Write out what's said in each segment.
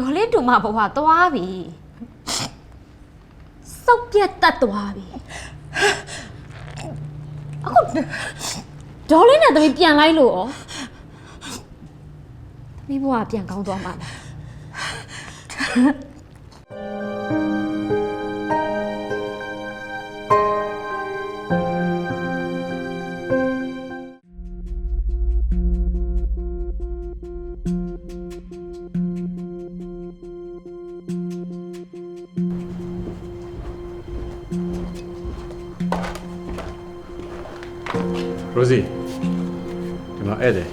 ဒေါ်လေးတူမဘဝသွားပြီစုပ်ပြတ်တတ်သွားပြီအခုဒေါ်လေးနဲ့သမီးပြန်လိုက်လို့ရောသမီးဘဝပြန်ကောင်းသွားမှာလား ရိုစီဒီမှာဧည့်သည်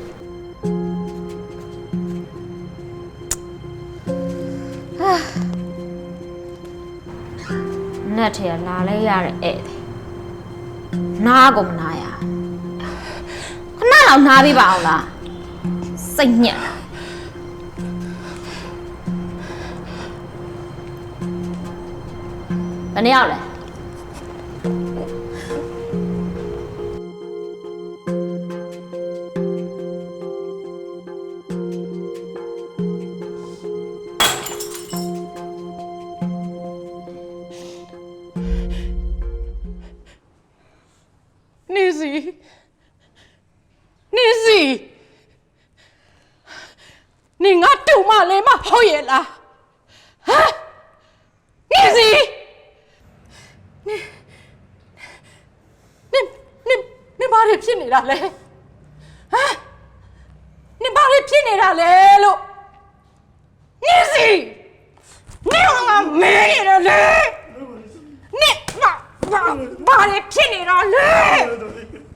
နတ်ထဲကလာလဲရတဲ့ဧည့်သည်နားကုန်မနာရခဏလောက်နားပေးပါအောင်လားစိတ်ညက်တာဘယ်နှစ်ယောက်လဲ မလေးမဟုတ်ရဲ့လားဟမ်နေစီနေနေနေနေဘာတွေဖြစ်နေတာလဲဟမ်နေဘာတွေဖြစ်နေတာလဲလို့နေစီနေကငါမဲနေတယ်လေနေဘာဘာဘာတွေဖြစ်နေတာလဲ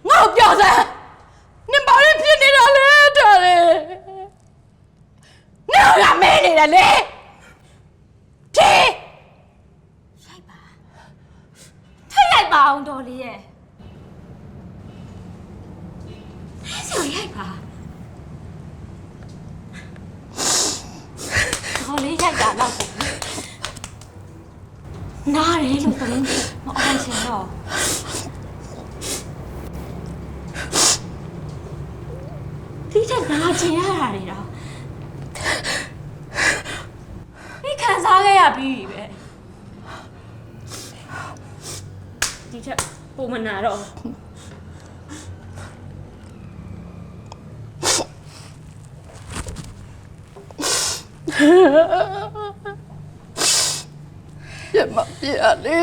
ငါ့ကိုပြောစမ်းနင်ဘာလို့ဖြစ်နေတာလဲတော်လေနင်ကမဲနေ တယ်လေဖြေထိတ်လိုက်ပါအောင်ဒေါ်လေးရဲ့အဲဆိုရိုက်ပါဒေါ်လေးရိုက်တာတော့ပုံနားတယ်လို့သမီးမအောင်ချင်တော့ဒီချက်နာကျင်ရတာတွေတော့ဒီခံစားခဲ့ ရပြီးပြီပဲဒီချက်ပုံမနာတော့ပြတ်မပြတ်လေ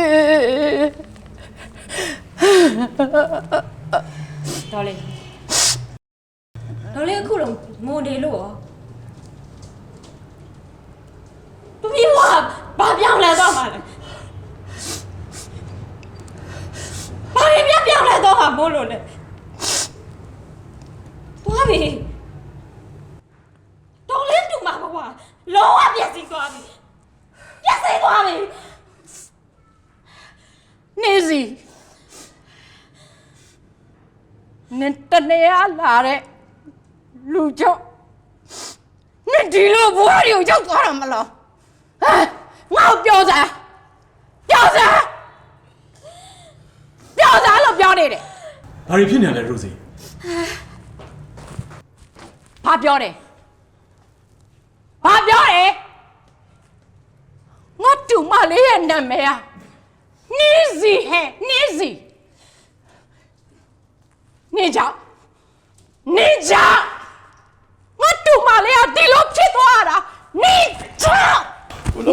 ဒေါ်လေးဒေါ်လေးအခုတော့ငိုနေလို့ရောတမီးကဘာပြောင်းလဲတော့မှာလဲဘာရင်ပြပြောင်း လဲတော့မှာမို့လို့လဲသွားပြီဒေါ်လေးတူမှာဘွာလုံးဝပြည့်စည်သွားပြီပြည့်စည်သွားပြီနေစီနင်တနေရလာတဲ့လူကြောင့်နင်ဒီလိုဘွားတွေကိုရောက်သွားတော့မလားဟမ်ငါ့ကိုပြောစမ်းပြောစမ်းပြောစမ်းလို့ပြောနေတယ် ဘာတွေဖြစ်နေလဲရိုစီ ဘာပြောတယ်ဘာပြောတယ်ငါတူမလေးရဲ့နာမည်อ่ะနီးစီဟဲ့နီးစီနေကြနေကြငါတူမလေးอ่ะဒီလိုဖြစ်သွားတာနေကြ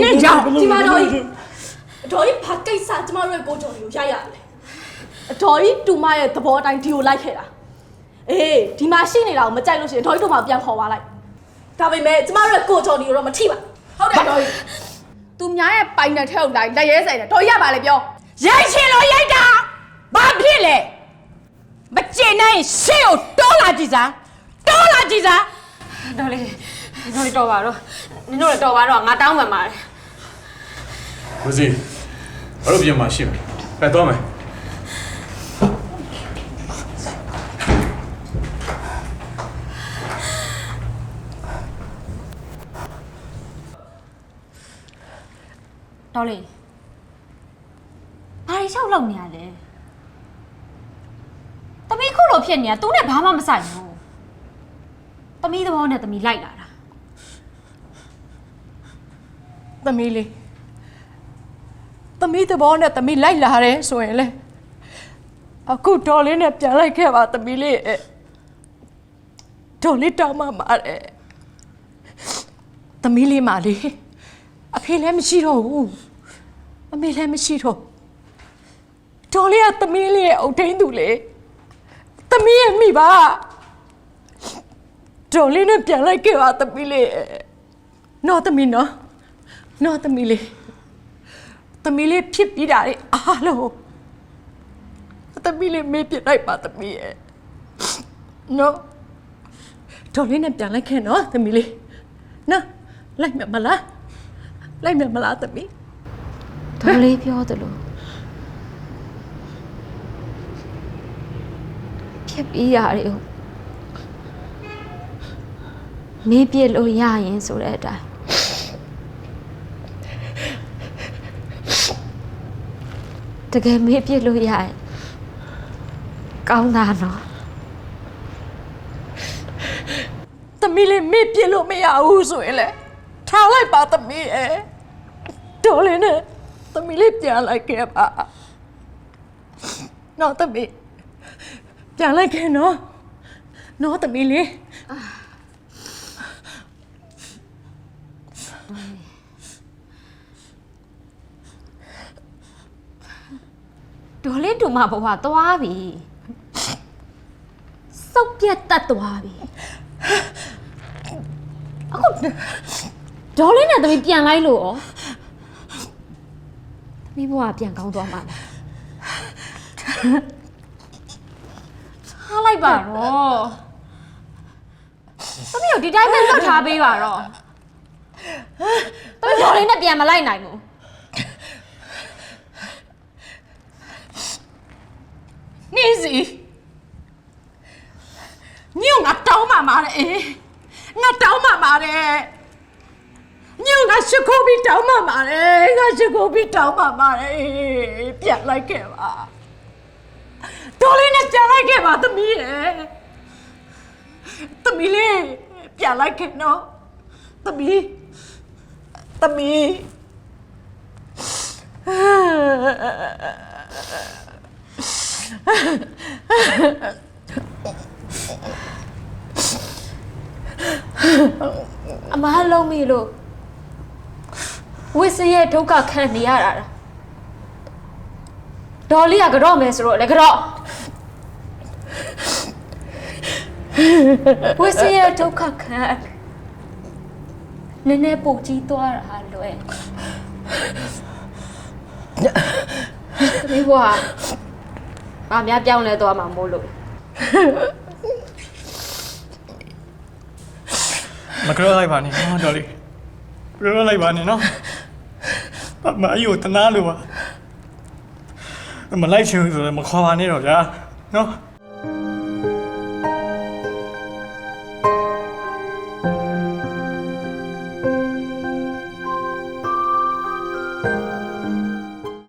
နေကြ ဒီမှာတော့ကြီးအတော်ကြီးဘာကိစ္စကျမတို့ရဲ့ကိုကြော်တွေကိုရိုက်ရတယ် အတော်ကြီးတူမရဲ့သဘောအတိုင်းဒီကိုလိုက်ခဲ့တာအေးဒီမှာရှိနေတာကိုမကြိုက်လို့ရှိရင်တော်ကြီးတို့မှပြန်ခေါ်ပါလိုက်ဒါပေမဲ့ကျမတို့ရဲ့ကိုကြော်တွေကိုတော့မထိပါဟုတ်တယ်တော်ကြီးသူများရဲ့ပိုင်တဲ့ထဲကိုလိုက်လက်ရဲဆိုင်တယ်တော်ကြီးရပါလေပြောရိုက်ချင်လို့ရိုက်တာဘာဖြစ်လဲမကျင်နိုင်ရှေ့ကိုတောလာကြည့်စမ်းတောလာကြည့်စမ်းဒေါ်လေးဒေါ်လေးတော်ပါတော့နင်တို့လည်းတော်ပါတော့ငါတောင်းပန်ပါတယ်ရိုစီဘာလို့ပြန်มาရှိမယ်ပဲတော့မယ် ဒေါ်လေးဘာတွေလျှောက်လုပ်နေရလဲတမီးခုလိုဖြစ်နေတာ तू နဲ့ဘာမှမဆိုင်ဘူးတမီးသဘောနဲ့တမီးလိုက်လာတာသမီးလေးသမီးသဘောနဲ့သမီးလိုက်လာတယ်ဆိုရင်လေအခုတော်လေးနဲ့ပြန်လိုက်ခဲ့ပါသမီးလေးရဲ့တော်လေးတောင်းမှပါတယ်သမီးလေးမလေးအဖေလည်းမရှိတော့ဘူး အမေလည်းမရှိတော့တော်လေးကသမီးလေးရဲ့အုတ်ထိန်သူလေသမီးရဲ့မိပါတော်လေးနဲ့ပြန်လိုက်ခဲ့ပါသမီးလေးရဲ့နော်သမီးနော်နော်သမီးလေးသမီးလေးဖြစ်ပြီးတာလေအားလုံးသမီးလေးမေးပြလိုက်ပါသမီးရဲ့နော်တော်လေးနဲ့ပြန်လိုက်ခဲ့နော်သမီးလေးနော်လိုက်မယ်မလားလိုက်မယ်မလားသမီး ဒေါ်လေးပြောသလိုဖြစ်ပြီးရတယ်ကိုမေးပြစ်လို့ရရင်ဆိုတဲ့အတိုင်းတကယ်မေးပြစ်လို့ရရင်ကောင်းတာနော်သမီးလေးမေ့ပြစ်လို့မရဘူးဆိုရင်လေထားလိုက်ပါသမီးရဲ့တော်လေးနဲ့ သမီးလေးပြန်လိုက်ခဲ့ပါနော်သမီးပြန်လိုက်ခဲ့နော်နော်သမီးလေးဒေါ်လေးတူမဘဝသွားပြီစုပ်ပြတ်တတ်သွားပြီအခုဒေါ်လေးနဲ့တမီးပြန်လိုက်လို့ရောတ မီးဘဝပြန်ကောင်းသွားမှာလားထားလိုက်ပါတော့တမီးကိုဒီတိုင်းပဲလွတ်ထားပေးပါတော့တမီးဒေါ်လေးနဲ့ပြန်မလိုက်နိုင်ဘူးနေစီညို့ငါတောင်းမှမာတယ်အေးငါတောင်းမှမာတယ်ညို့ငါ ရှိခိုးပြီးတောင်းမှမာတယ်ငါရှိခိုးပြီးတောင်းမှမာတယ်အေးပြန်လိုက်ခဲ့ပါတော်လေးနဲ့ပြန်လိုက်ခဲ့ပါသမီးရဲ့သမီးလေးပြန်လိုက်ခဲ့နော်သမီးသမီးအမားလုံးမိလို့ ဝစ်စရဲ့ဒုက္ခခံနေရတာလားဒေါ်လေးကကြော့မယ်ဆိုတော့လေကြော့ဝစ်စရဲ့ဒုက္ခခံနည်းနည်းပိုကြီးသွားတာလွယ်တမီးဘွားဘာများပြောင်းလဲသွားမှာမို့လို့မကြောက်လိုက်ပါနဲ့နော်တော်လေးမကြောက်လိုက်ပါနဲ့နော် မမအယိုတနာလို့ပါမလိုက်ချင်ဘူးဆိုတော့မခေါ်ပါနဲ့တော့ဗျာနော်